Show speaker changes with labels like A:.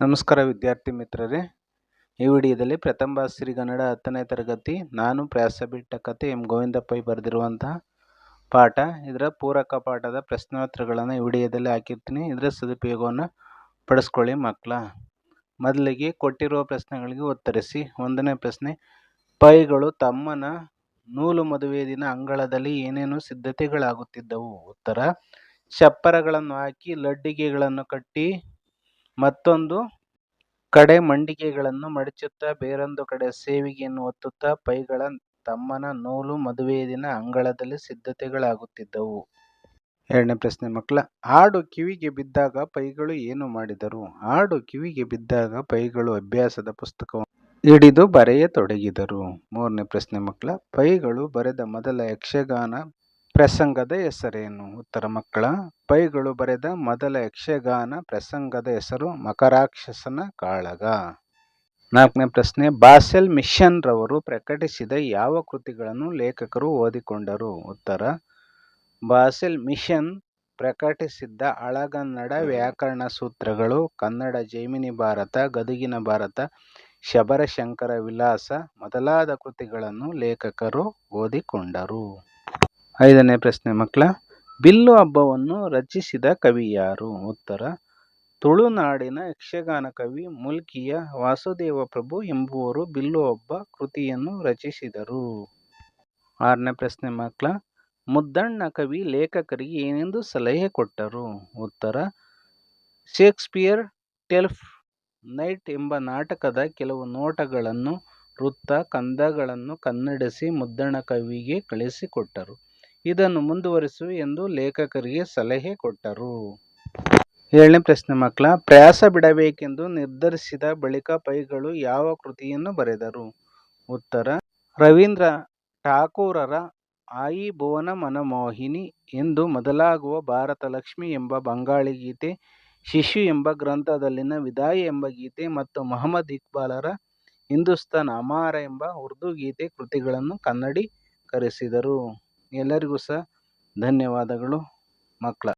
A: ನಮಸ್ಕಾರ ವಿದ್ಯಾರ್ಥಿ ಮಿತ್ರರೇ. ಈ ವಿಡಿಯೋದಲ್ಲಿ ಪ್ರಥಮ ಶ್ರೀ ಕನ್ನಡ ಹತ್ತನೇ ತರಗತಿ, ನಾನು ಪ್ರಯಾಸ ಬಿಟ್ಟ ಕತೆ ಎಂ. ಗೋವಿಂದ ಪೈ ಬರೆದಿರುವಂತಹ ಪಾಠ. ಇದರ ಪೂರಕ ಪಾಠದ ಪ್ರಶ್ನೋತ್ತರಗಳನ್ನು ಈ ವಿಡಿಯೋದಲ್ಲಿ ಹಾಕಿರ್ತೀನಿ. ಇದರ ಸದುಪಯೋಗವನ್ನು ಪಡಿಸ್ಕೊಳ್ಳಿ ಮಕ್ಕಳ. ಮೊದಲಿಗೆ ಕೊಟ್ಟಿರುವ ಪ್ರಶ್ನೆಗಳಿಗೆ ಉತ್ತರಿಸಿ. ಒಂದನೇ ಪ್ರಶ್ನೆ, ಪೈಗಳು ತಮ್ಮನ ನೂಲು ಮದುವೆ ದಿನ ಅಂಗಳದಲ್ಲಿ ಏನೇನು ಸಿದ್ಧತೆಗಳಾಗುತ್ತಿದ್ದವು? ಉತ್ತರ, ಚಪ್ಪರಗಳನ್ನು ಹಾಕಿ ಲಡ್ಡಿಗೆಗಳನ್ನು ಕಟ್ಟಿ ಮತ್ತೊಂದು ಕಡೆ ಮಂಡಿಗೆಗಳನ್ನು ಮಡಚುತ್ತಾ ಬೇರೊಂದು ಕಡೆ ಸೇವಿಗೆಯನ್ನು ಒತ್ತುತ್ತಾ ಪೈಗಳ ತಮ್ಮನ ನೂಲು ಮದುವೆಯ ದಿನ ಅಂಗಳದಲ್ಲಿ ಸಿದ್ಧತೆಗಳಾಗುತ್ತಿದ್ದವು. ಎರಡನೇ ಪ್ರಶ್ನೆ, ಮಕ್ಕಳ ಹಾಡು ಕಿವಿಗೆ ಬಿದ್ದಾಗ ಪೈಗಳು ಏನು ಮಾಡಿದರು? ಹಾಡು ಕಿವಿಗೆ ಬಿದ್ದಾಗ ಪೈಗಳು ಅಭ್ಯಾಸದ ಪುಸ್ತಕವನ್ನು ಹಿಡಿದು ಬರೆಯತೊಡಗಿದರು. ಮೂರನೇ ಪ್ರಶ್ನೆ, ಮಕ್ಕಳ, ಪೈಗಳು ಬರೆದ ಮೊದಲ ಯಕ್ಷಗಾನ ಪ್ರಸಂಗದ ಹೆಸರೇನು? ಉತ್ತರ ಮಕ್ಕಳ ಪೈಗಳು ಬರೆದ ಮೊದಲ ಯಕ್ಷಗಾನ ಪ್ರಸಂಗದ ಹೆಸರು ಮಕರಾಕ್ಷಸನ ಕಾಳಗ. ನಾಲ್ಕನೇ ಪ್ರಶ್ನೆ, ಬಾಸೆಲ್ ಮಿಷನ್ ರವರು ಪ್ರಕಟಿಸಿದ ಯಾವ ಕೃತಿಗಳನ್ನು ಲೇಖಕರು ಓದಿಕೊಂಡರು? ಉತ್ತರ, ಬಾಸೆಲ್ ಮಿಷನ್ ಪ್ರಕಟಿಸಿದ್ದ ಅಳಗನ್ನಡ ವ್ಯಾಕರಣ ಸೂತ್ರಗಳು ಕನ್ನಡ, ಜೈಮಿನಿ ಭಾರತ, ಗದುಗಿನ ಭಾರತ, ಶಬರಶಂಕರ ವಿಲಾಸ ಮೊದಲಾದ ಕೃತಿಗಳನ್ನು ಲೇಖಕರು ಓದಿಕೊಂಡರು. ಐದನೇ ಪ್ರಶ್ನೆ, ಮಕ್ಕಳ ಬಿಲ್ಲು ಹಬ್ಬವನ್ನು ರಚಿಸಿದ ಕವಿ ಯಾರು? ಉತ್ತರ, ತುಳುನಾಡಿನ ಯಕ್ಷಗಾನ ಕವಿ ಮುಲ್ಕಿಯ ವಾಸುದೇವ ಪ್ರಭು ಎಂಬುವರು ಬಿಲ್ಲು ಹಬ್ಬ ಕೃತಿಯನ್ನು ರಚಿಸಿದರು. ಆರನೇ ಪ್ರಶ್ನೆ, ಮಕ್ಕಳ ಮುದ್ದಣ್ಣ ಕವಿ ಲೇಖಕರಿಗೆ ಏನೆಂದು ಸಲಹೆ ಕೊಟ್ಟರು? ಉತ್ತರ, ಶೇಕ್ಸ್ಪಿಯರ್ ಟೆಲ್ಫ್ ನೈಟ್ ಎಂಬ ನಾಟಕದ ಕೆಲವು ನೋಟಗಳನ್ನು ವೃತ್ತ ಕಂದಗಳನ್ನು ಕನ್ನಡಿಸಿ ಮುದ್ದಣ್ಣ ಕವಿಗೆ ಕಳಿಸಿಕೊಟ್ಟರು. ಇದನ್ನು ಮುಂದುವರಿಸು ಎಂದು ಲೇಖಕರಿಗೆ ಸಲಹೆ ಕೊಟ್ಟರು. ಏಳನೇ ಪ್ರಶ್ನೆ, ಮಕ್ಕಳ, ಪ್ರಯಾಸ ಬಿಡಬೇಕೆಂದು ನಿರ್ಧರಿಸಿದ ಬಳಿಕ ಪೈಗಳು ಯಾವ ಕೃತಿಯನ್ನು ಬರೆದರು? ಉತ್ತರ, ರವೀಂದ್ರ ಠಾಕೂರರ ಆಯಿ ಭುವನ ಮನಮೋಹಿನಿ ಎಂದು ಮೊದಲಾಗುವ ಭಾರತ ಲಕ್ಷ್ಮಿ ಎಂಬ ಬಂಗಾಳಿ ಗೀತೆ, ಶಿಶು ಎಂಬ ಗ್ರಂಥದಲ್ಲಿನ ವಿದಾಯ ಎಂಬ ಗೀತೆ ಮತ್ತು ಮೊಹಮ್ಮದ್ ಇಕ್ಬಾಲರ ಹಿಂದೂಸ್ತಾನ್ ಅಮಾರ ಎಂಬ ಉರ್ದು ಗೀತೆ ಕೃತಿಗಳನ್ನು ಕನ್ನಡೀಕರಿಸಿದರು ಎಲ್ಲರಿಗೂ ಸಹ ಧನ್ಯವಾದಗಳು ಮಕ್ಕಳ